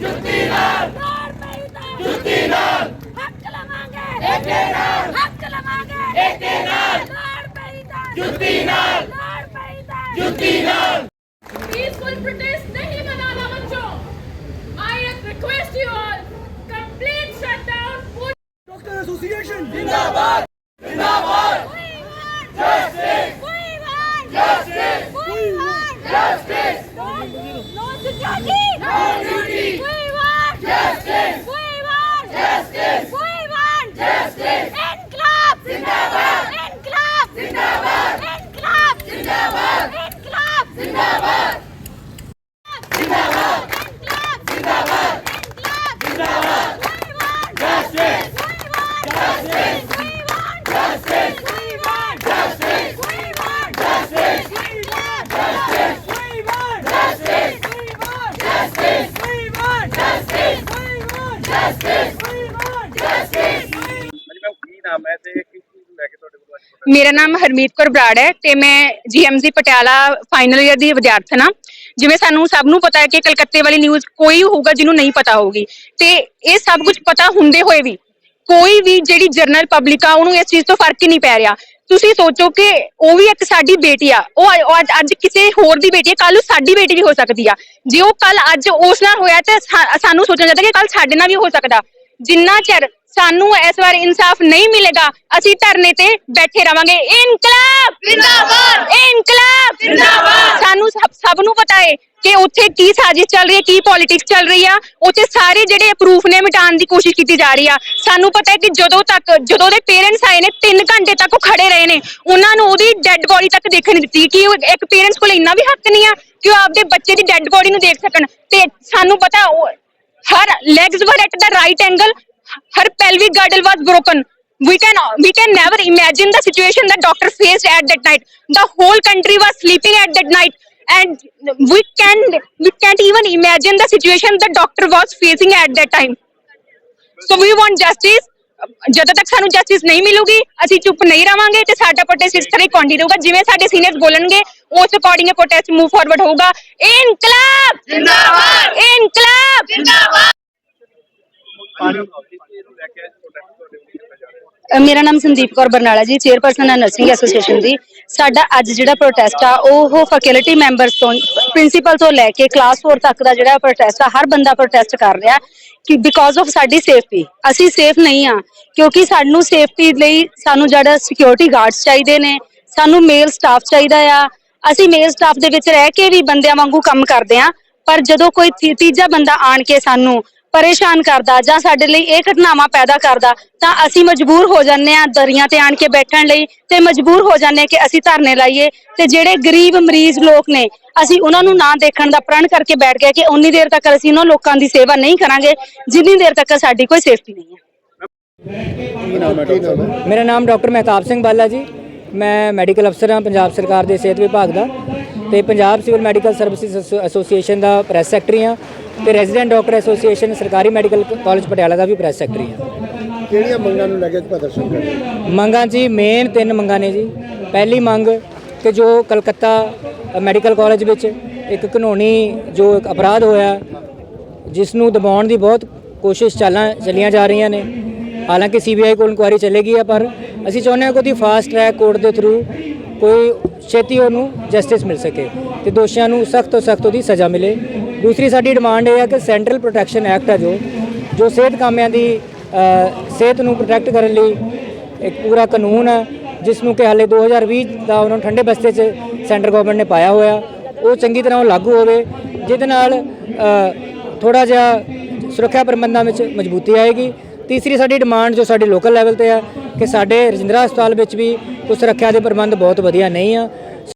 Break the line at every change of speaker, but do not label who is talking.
ਜੁੱਤੀ ਨਾਲ ਲਾੜ ਪਈ ਜੁੱਤੀ ਨਾਲ ਹੱਕ ਲਵਾਂਗੇ ਏਕੇ ਨਾਲ ਹੱਕ ਲਵਾਂਗੇ ਏਕੇ ਨਾਲ ਲਾੜ ਪਈ ਜੁੱਤੀ ਨਾਲ ਲਾੜ ਪਈ ਜੁੱਤੀ ਨਾਲ
पीसफुल प्रोटेस्ट नहीं मनाना बच्चों I request you all complete shutdown full
doctor association
ਜਿੰਦਾਬਾਦ ਜਿੰਦਾਬਾਦ
justice
We want justice. We want justice. No, no security. No duty.
ਮੇਰਾ ਨਾਮ ਹਰਮੀਤ ਕੌਰ ਬਰਾੜ ਹੈ ਤੇ ਮੈਂ ਜੀਐਮਸੀ ਪਟਿਆਲਾ ਫਾਈਨਲ ਈਅਰ ਦੀ ਵਿਦਿਆਰਥਣ ਹਾਂ। ਜਿਵੇਂ ਸਾਨੂੰ ਸਭ ਨੂੰ ਪਤਾ ਹੈ ਕਿ ਕਲਕੱਤੇ ਵਾਲੀ ਨਿਊਜ਼ ਕੋਈ ਹੋਊਗਾ ਜਿਹਨੂੰ ਨਹੀਂ ਪਤਾ ਹੋਊਗੀ। ਤੇ ਇਹ ਸਭ ਕੁਝ ਪਤਾ ਹੁੰਦੇ ਹੋਏ ਵੀ ਕੋਈ ਵੀ ਜਿਹੜੀ ਜਰਨਲ ਪਬਲਿਕ ਆ, ਉਹਨੂੰ ਇਸ ਚੀਜ਼ ਤੋਂ ਫ਼ਰਕ ਹੀ ਨਹੀਂ ਪੈ ਰਿਹਾ। ਤੁਸੀਂ ਸੋਚੋ ਕਿ ਉਹ ਵੀ ਇੱਕ ਸਾਡੀ ਬੇਟੀ ਆ। ਉਹ ਅੱਜ ਅੱਜ ਕਿਸੇ ਹੋਰ ਦੀ ਬੇਟੀ ਆ ਕੱਲ ਨੂੰ ਸਾਡੀ ਬੇਟੀ ਵੀ ਹੋ ਸਕਦੀ ਆ। ਜੇ ਉਹ ਕੱਲ ਅੱਜ ਉਸ ਨਾਲ ਹੋਇਆ ਤੇ ਸਾਨੂੰ ਸੋਚਣਾ ਚਾਹੀਦਾ ਕਿ ਕੱਲ ਸਾਡੇ ਨਾਲ ਵੀ ਹੋ ਸਕਦਾ। ਜਿੰਨਾ ਚਿਰ ਸਾਨੂੰ ਇਸ ਵਾਰ ਇਨਸਾਫ ਨਹੀਂ ਮਿਲੇਗਾ। ਅਸੀਂ ਧਰਨੇ ਤੇ ਬੈਠੇ ਰਵਾਂਗੇ। ਇਨਕਲਾਬ! ਜਿੰਦਾਬਾਦ! ਇਨਕਲਾਬ! ਜਿੰਦਾਬਾਦ! ਸਾਨੂੰ ਸਭ ਨੂੰ ਪਤਾ ਹੈ ਕਿ ਉੱਥੇ ਕੀ ਸਾਜ਼ਿਸ਼ ਚੱਲ ਰਹੀ ਹੈ ਕੀ ਪੋਲਿਟਿਕਸ ਚੱਲ ਰਹੀ ਆ। ਉੱਥੇ ਸਾਰੇ ਜਿਹੜੇ ਪ੍ਰੂਫ ਨੇ ਮਿਟਾਉਣ ਦੀ ਕੋਸ਼ਿਸ਼ ਕੀਤੀ ਜਾ ਰਹੀ ਆ। ਸਾਨੂੰ ਪਤਾ ਹੈ ਕਿ ਜਦੋਂ ਤੱਕ ਜਦੋਂ ਦੇ ਪੇਰੈਂਟਸ ਆਏ ਨੇ 3 ਘੰਟੇ ਤੱਕ ਉਹ ਖੜੇ ਰਹੇ ਨੇ। ਉਹਨਾਂ ਨੂੰ ਉਹਦੀ ਡੈੱਡ ਬੋਡੀ ਤੱਕ ਦੇਖਣ ਨਹੀਂ ਦਿੱਤੀ ਕਿ ਇੱਕ ਪੇਰੈਂਟਸ ਕੋਲ ਇੰਨਾ ਵੀ ਹੱਕ ਨਹੀਂ ਆ ਕਿ ਉਹ ਆਪਦੇ ਬੱਚੇ ਦੀ ਡੈੱਡ ਬੋਡੀ ਨੂੰ ਦੇਖ ਸਕਣ। ਤੇ ਸਾਨੂੰ ਪਤਾ her legs were at the right angle her pelvic girdle was broken we can we can never imagine the situation that doctor faced at that night the whole country was sleeping at that night and we can we can't even imagine the situation the doctor was facing at that time so we want justice ਜਦੋਂ ਤੱਕ ਸਾਨੂੰ justice ਨਹੀਂ ਮਿਲੂਗੀ ਅਸੀਂ ਚੁੱਪ ਨਹੀਂ ਰਵਾਂਗੇ ਤੇ ਸਾਡਾ ਪ੍ਰੋਟੈਸਟ ਇਸ ਤਰ੍ਹਾਂ ਹੀ ਕੰਟੀਨਿਊ ਰਹੂਗਾ ਜਿਵੇਂ ਸਾਡੇ ਸੀਨੀਅਰਸ ਬੋਲਣਗੇ ਉਸ ਅਕੋਰਡਿੰਗ ਪ੍ਰੋਟੈਸਟ ਮੂਵ ਫਾਰਵਰਡ ਹੋਊਗਾ ਇਨਕਲਾਬ
ਜਿੰਦਾਬਾਦ
ਇਨਕਲਾਬ
ਜਿੰਦਾਬਾਦ
ਮੇਰਾ ਨਾਮ ਸੰਦੀਪ ਕੌਰ ਬਰਨਾਲਾ ਜੀ, ਚੇਅਰਪਰਸਨ ਹੈ ਨਰਸਿੰਗ ਐਸੋਸੀਏਸ਼ਨ ਦੀ। ਸਾਡਾ ਅੱਜ ਜਿਹੜਾ ਪ੍ਰੋਟੈਸਟ ਆ, ਉਹ ਫੈਕਲਟੀ ਮੈਂਬਰਸ ਤੋਂ ਪ੍ਰਿੰਸੀਪਲ ਤੋਂ ਲੈ ਕੇ ਕਲਾਸ 4 ਤੱਕ ਦਾ ਜਿਹੜਾ ਪ੍ਰੋਟੈਸਟ ਆ, ਹਰ ਬੰਦਾ ਪ੍ਰੋਟੈਸਟ ਕਰ ਰਿਹਾ ਕਿ ਬਿਕੋਜ਼ ਆਫ ਸਾਡੀ ਸੇਫਟੀ ਅਸੀਂ ਸੇਫ ਨਹੀਂ ਆ, ਕਿਉਂਕਿ ਸਾਨੂੰ ਸੇਫਟੀ ਲਈ ਸਾਨੂੰ ਜਿਹੜਾ ਸਿਕਿਉਰਿਟੀ ਗਾਰਡਸ ਚਾਹੀਦੇ ਨੇ, ਸਾਨੂੰ ਮੇਲ ਸਟਾਫ ਚਾਹੀਦਾ ਆ। ਅਸੀਂ ਮੇਲ ਸਟਾਫ ਦੇ ਵਿੱਚ ਰਹਿ ਕੇ ਵੀ ਬੰਦਿਆਂ ਵਾਂਗੂ ਕੰਮ ਕਰਦੇ ਆ, ਪਰ ਜਦੋਂ ਕੋਈ ਤੀਜਾ ਬੰਦਾ ਆਣ ਕੇ ਸਾਨੂੰ ਪਰੇਸ਼ਾਨ ਕਰਦਾ ਜਾਂ ਸਾਡੇ ਲਈ ਇਹ ਘਟਨਾਵਾਂ ਪੈਦਾ ਕਰਦਾ ਤਾਂ ਅਸੀਂ ਮਜਬੂਰ ਹੋ ਜਾਂਦੇ ਆ ਦਰੀਆਂ ਤੇ ਆਣ ਕੇ ਬੈਠਣ ਲਈ ਤੇ ਮਜਬੂਰ ਹੋ ਜਾਂਦੇ ਹਾਂ ਕਿ ਅਸੀਂ ਧਰਨੇ ਲਾਈਏ ਤੇ ਜਿਹੜੇ ਗਰੀਬ ਮਰੀਜ਼ ਲੋਕ ਨੇ ਅਸੀਂ ਉਹਨਾਂ ਨੂੰ ਨਾ ਦੇਖਣ ਦਾ ਪ੍ਰਣ ਕਰਕੇ ਬੈਠ ਗਏ ਕਿ ਉਨੀ ਦੇਰ ਤੱਕ ਅਸੀਂ ਉਹਨਾਂ ਲੋਕਾਂ ਦੀ ਸੇਵਾ ਨਹੀਂ ਕਰਾਂਗੇ ਜਿੰਨੀ ਦੇਰ ਤੱਕ ਸਾਡੀ ਕੋਈ ਸੇਫਟੀ ਨਹੀਂ ਹੈ।
ਮੇਰਾ ਨਾਮ ਡਾਕਟਰ ਮਹਿਤਾਬ ਸਿੰਘ ਬਾਲਾ ਜੀ। ਮੈਂ ਮੈਡੀਕਲ ਅਫਸਰ ਹਾਂ ਪੰਜਾਬ ਸਰਕਾਰ ਦੇ ਸਿਹਤ ਵਿਭਾਗ ਦਾ ਤੇ Punjab civil medical services asso- association ਦਾ ਪ੍ਰੈਸ ਸੈਕਟਰੀ ਹਾਂ। ਤੇ ਰੈਜ਼ੀਡੈਂਟ ਡਾਕਟਰ ਐਸੋਸੀਏਸ਼ਨ ਸਰਕਾਰੀ ਮੈਡੀਕਲ ਕਾਲਜ ਪਟਿਆਲਾ ਦਾ ਵੀ ਪ੍ਰੈਸ ਸੈਕਟਰੀ ਹਾਂ।
ਕਿਹੜੀਆਂ ਮੰਗਾਂ ਨੂੰ ਲੈ ਕੇ ਪ੍ਰਦਰਸ਼ਨ ਕਰ ਰਹੇ?
ਮੰਗਾਂ ਜੀ ਮੇਨ ਤਿੰਨ ਮੰਗਾਂ ਨੇ ਜੀ। ਪਹਿਲੀ ਮੰਗ ਕਿ ਜੋ ਕਲਕੱਤਾ ਮੈਡੀਕਲ ਕਾਲਜ ਵਿੱਚ ਇੱਕ ਘਨੋਣੀ ਜੋ ਇੱਕ ਅਪਰਾਧ ਹੋਇਆ ਜਿਸ ਨੂੰ ਦਬਾਉਣ ਦੀ ਬਹੁਤ ਕੋਸ਼ਿਸ਼ ਚਾਲਾਂ ਚੱਲੀਆਂ ਜਾ ਰਹੀਆਂ ਨੇ। ਹਾਲਾਂਕਿ ਸੀਬੀਆਈ ਕੋਲ ਇਨਕੁਆਇਰੀ ਚੱਲੇਗੀ ਆ ਪਰ ਅਸੀਂ ਚਾਹੁੰਦੇ ਹਾਂ ਕਿ ਉਹਦੀ ਫਾਸਟ ਟਰੈਕ ਕੋਰਟ ਦੇ ਥਰੂ ਕੋਈ ਛੇਤੀ ਉਹਨੂੰ ਜਸਟਿਸ ਮਿਲ ਸਕੇ ਤੇ ਦੋਸ਼ੀਆਂ ਨੂੰ ਸਖਤ ਤੋਂ ਸਖਤ ਉਹਦੀ ਸਜ਼ਾ ਮਿਲੇ। ਦੂਸਰੀ ਸਾਡੀ ਡਿਮਾਂਡ ਇਹ ਹੈ ਕਿ ਸੈਂਟਰਲ ਪ੍ਰੋਟੈਕਸ਼ਨ ਐਕਟ ਹੈ ਜੋ ਜੋ ਸਿਹਤ ਕਾਮਿਆਂ ਦੀ ਸਿਹਤ ਨੂੰ ਪ੍ਰੋਟੈਕਟ ਕਰਨ ਲਈ ਇੱਕ ਪੂਰਾ ਕਾਨੂੰਨ ਹੈ ਜਿਸ ਨੂੰ ਕਿ ਹਾਲੇ 2020 ਦਾ ਉਹਨਾਂ ਨੂੰ ਠੰਡੇ ਬਸਤੇ 'ਚ ਸੈਂਟਰ ਗਵਰਨਮੈਂਟ ਨੇ ਪਾਇਆ ਹੋਇਆ, ਉਹ ਚੰਗੀ ਤਰ੍ਹਾਂ ਉਹ ਲਾਗੂ ਹੋਵੇ, ਜਿਹਦੇ ਨਾਲ ਥੋੜਾ ਜਿਹਾ ਸੁਰੱਖਿਆ ਪ੍ਰਬੰਧਾਂ ਵਿੱਚ ਮਜ਼ਬੂਤੀ ਆਏਗੀ। ਤੀਸਰੀ ਸਾਡੀ ਡਿਮਾਂਡ ਜੋ ਸਾਡੇ ਲੋਕਲ ਲੈਵਲ ਤੇ ਆ, ਕਿ ਸਾਡੇ ਰਜਿੰਦਰਾ ਹਸਪਤਾਲ ਵਿੱਚ ਵੀ ਕੁਝ ਸੁਰੱਖਿਆ ਦੇ ਪ੍ਰਬੰਧ ਬਹੁਤ ਵਧੀਆ ਨਹੀਂ ਆ